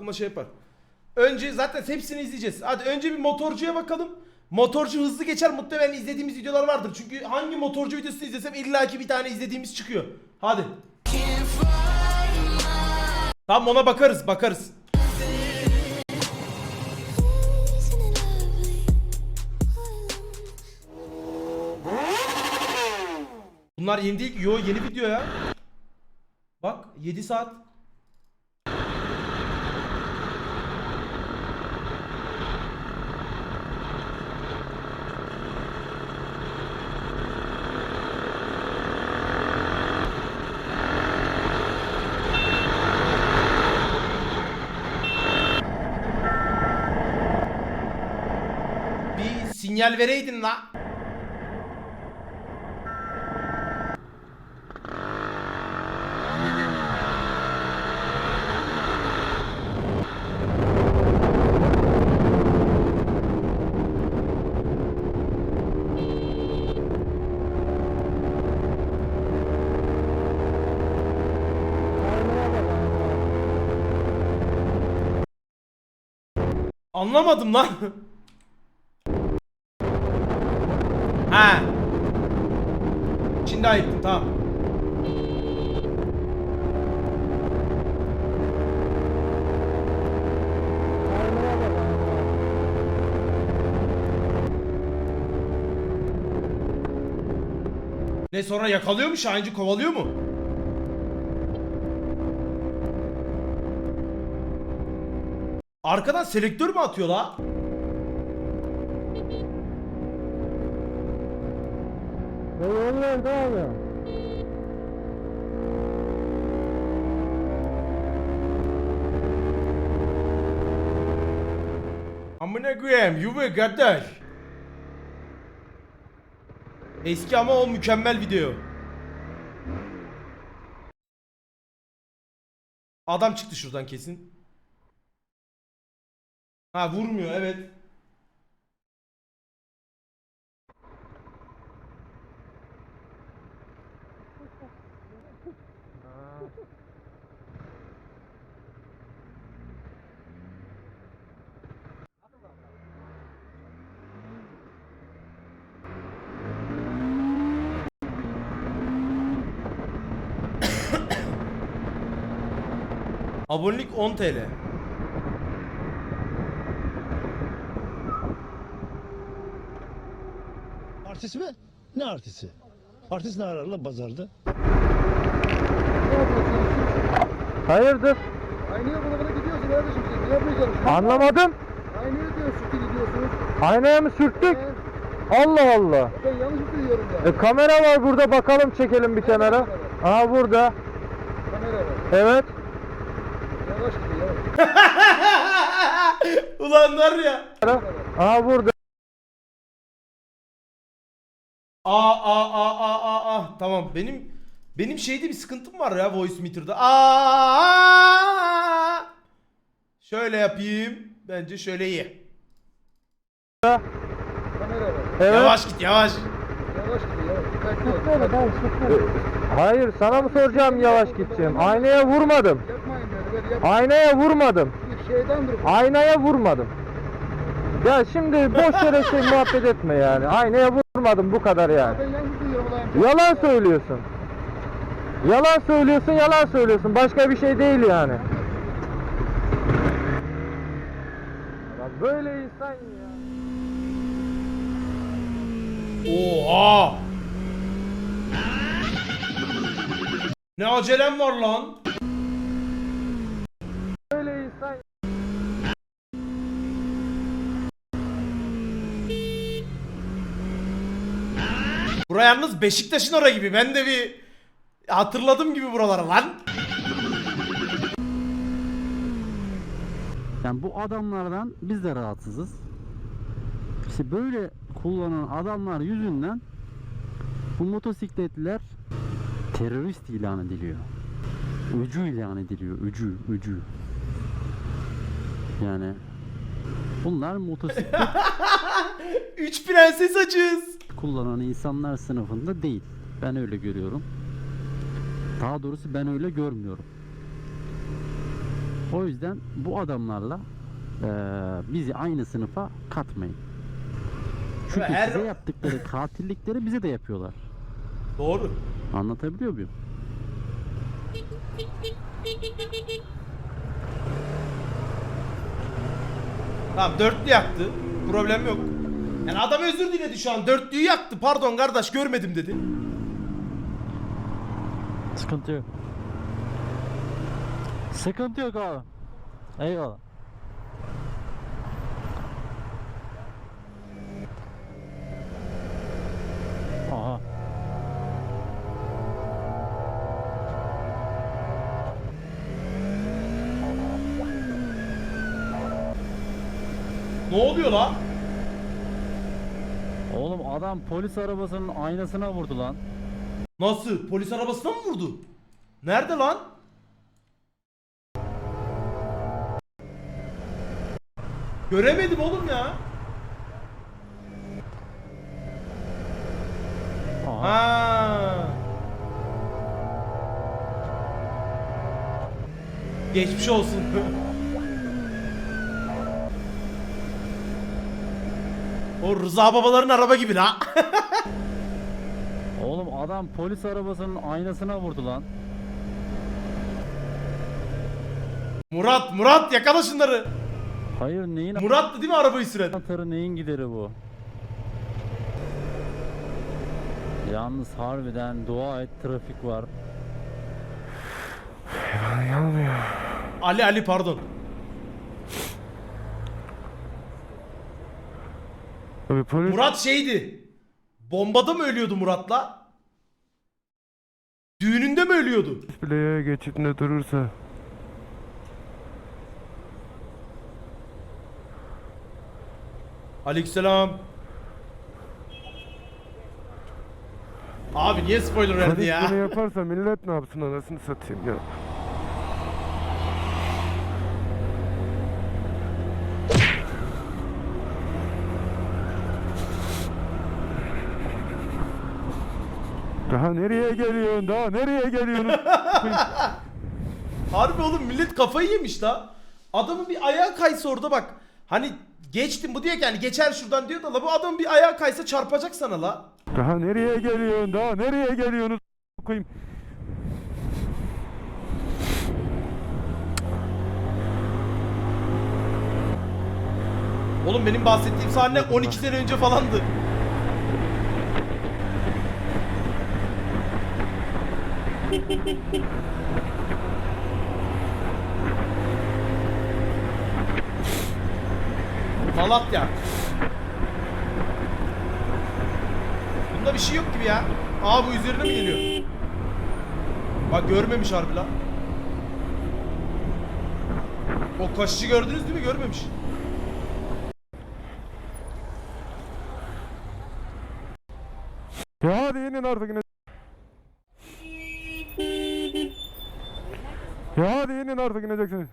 aklıma şey yapar. Önce zaten hepsini izleyeceğiz. Hadi önce bir motorcuya bakalım. Motorcu hızlı geçer muhtemelen izlediğimiz videolar vardır. Çünkü hangi motorcu videosunu izlesem illaki bir tane izlediğimiz çıkıyor. Hadi. Tamam ona bakarız bakarız. Bunlar yeni değil. Yo yeni video ya. Bak 7 saat. Bir sinyal vereydin la. Anlamadım lan. ha. Şimdi ayıttım tamam. Ne sonra yakalıyor mu? Şahincı kovalıyor mu? Arkadan selektör mü atıyor la? Amına koyayım yuva kardeş. Eski ama o mükemmel video. Adam çıktı şuradan kesin. Ha vurmuyor evet. Abonelik 10 TL. Artist mi? Ne artisti? Artist ne arar lan pazarda? Hayırdır? Aynı yola bana gidiyorsun kardeşim siz ne yapacaksınız? Anlamadım. Aynı diyor sütü gidiyorsunuz. Aynaya mı sürttük? Allah Allah. Ben yanlış mı duyuyorum ya? E, kamera var burada bakalım çekelim bir kenara. Aha burada. Kamera var. Evet. Ulan var ya. Aha burada. Aa aa aa aa aa aa. Tamam benim benim şeyde bir sıkıntım var ya voice meter'da. Aa, aa. Şöyle yapayım. Bence şöyle iyi. Evet. Yavaş git yavaş. Yavaş gidiyor yavaş. Dikkatli ol. Hayır sana mı soracağım yavaş gideceğim? Aynaya vurmadım. Yapmayın böyle Aynaya vurmadım. Bu. Aynaya vurmadım. Ya şimdi boş yere şey muhabbet etme yani. Aynaya vurmadım bu kadar yani. Ben yanlış duyuyorum ulan. Yalan söylüyorsun. Yalan söylüyorsun, yalan söylüyorsun. Başka bir şey değil yani. Ya böyle insan ya. Oha. Ne acelem var lan? Böyle insan Bura yalnız Beşiktaş'ın ora gibi. Ben de bir hatırladım gibi buraları lan. Yani bu adamlardan biz de rahatsızız. İşte böyle kullanan adamlar yüzünden bu motosikletler terörist ilan ediliyor. Öcü ilan ediliyor. Öcü, öcü. Yani bunlar motosiklet Üç prenses açız. Kullanan insanlar sınıfında değil. Ben öyle görüyorum. Daha doğrusu ben öyle görmüyorum. O yüzden bu adamlarla eee, bizi aynı sınıfa katmayın. Çünkü Her- size yaptıkları katillikleri bize de yapıyorlar. Doğru. Anlatabiliyor muyum? Tamam dörtlü yaktı. Problem yok. Yani adam özür diledi şu an. Dörtlüyü yaktı. Pardon kardeş görmedim dedi. Sıkıntı yok. Sıkıntı yok abi. Eyvallah. Aha. Ne oluyor lan? Adam polis arabasının aynasına vurdu lan. Nasıl? Polis arabasına mı vurdu? Nerede lan? Göremedim oğlum ya. Aha. Ha. Geçmiş olsun. o Rıza babaların araba gibi la. Oğlum adam polis arabasının aynasına vurdu lan. Murat, Murat yakala şunları. Hayır neyin Murat'tı değil mi arabayı süren? atarı neyin gideri bu? Yalnız harbiden dua et trafik var. Ali Ali pardon. Abi polis Murat şeydi. Bombada mı ölüyordu Murat'la? Düğününde mi ölüyordu? bile yaya geçidinde durursa Aleykümselam. Abi niye spoiler verdi polis ya? bunu yaparsa millet ne yapsın anasını satayım ya. Daha nereye geliyorsun? Daha nereye geliyorsun? Harbi oğlum millet kafayı yemiş la. Adamın bir ayağı kaysa orada bak. Hani geçtim bu diyor ki hani geçer şuradan diyor da la bu adamın bir ayağı kaysa çarpacak sana la. Daha nereye geliyorsun? Daha nereye geliyorsunuz? Koyayım. Oğlum benim bahsettiğim sahne 12 sene önce falandı. Malatya. Bunda bir şey yok gibi ya. Aa bu üzerine mi geliyor? Bak görmemiş harbi lan. O kaşıcı gördünüz değil mi? Görmemiş. Ya hadi inin artık yine. Ya hadi inin artık ineceksiniz.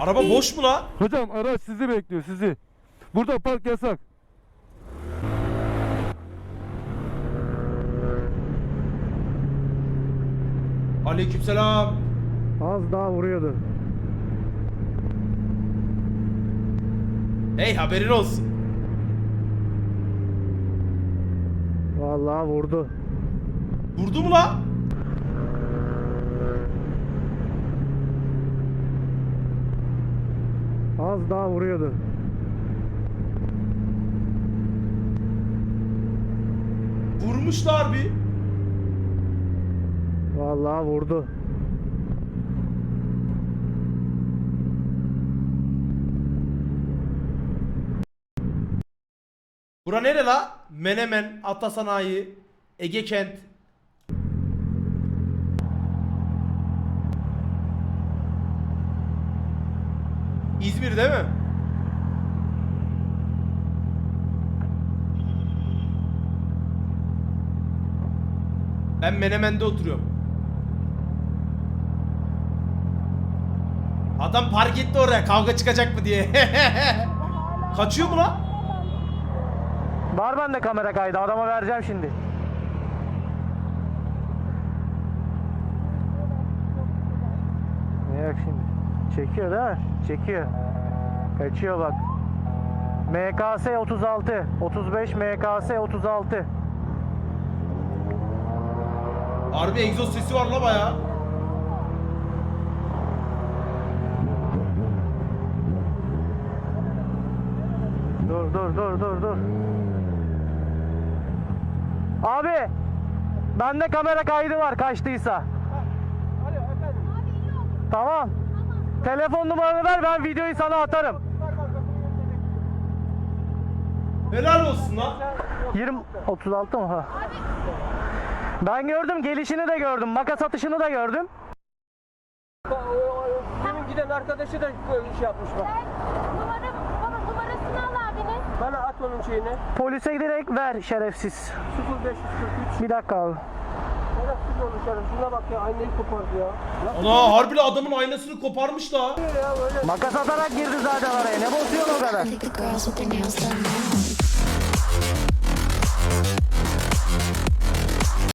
Araba boş mu la? Hocam araç sizi bekliyor sizi. Burada park yasak. Aleykümselam. Az daha vuruyordu. Hey haberin olsun. Vallahi vurdu. Vurdu mu la? Az daha vuruyordu. Vurmuşlar bir. Vallahi vurdu. Bura nere la? Menemen, Atasanayi, Ege Kent. İzmir değil mi? Ben Menemen'de oturuyorum. Adam park etti oraya kavga çıkacak mı diye. Kaçıyor mu lan? Var bende kamera kaydı. Adama vereceğim şimdi. Yok şimdi. Çekiyor değil mi? Çekiyor. Kaçıyor bak. MKS 36. 35 MKS 36. Harbi egzoz sesi var la baya. Dur dur dur dur dur. Abi bende kamera kaydı var kaçtıysa. Tamam. Telefon numaranı ver ben videoyu sana atarım. Helal olsun lan. 20 36 mı ha? Ben gördüm gelişini de gördüm. Makas atışını da gördüm. Benim giden arkadaşı da böyle şey yapmış bak. Bana at onun şeyini. Polise direkt ver şerefsiz. 0543. Bir dakika abi. Şerefsiz olmuş herif. Şuna bak ya aynayı kopardı ya. Nasıl Ana harbi la adamın aynasını koparmış la. ya böyle? Makas atarak girdi zaten araya. Ne bozuyorsun o kadar? I think the girls with their nails done now.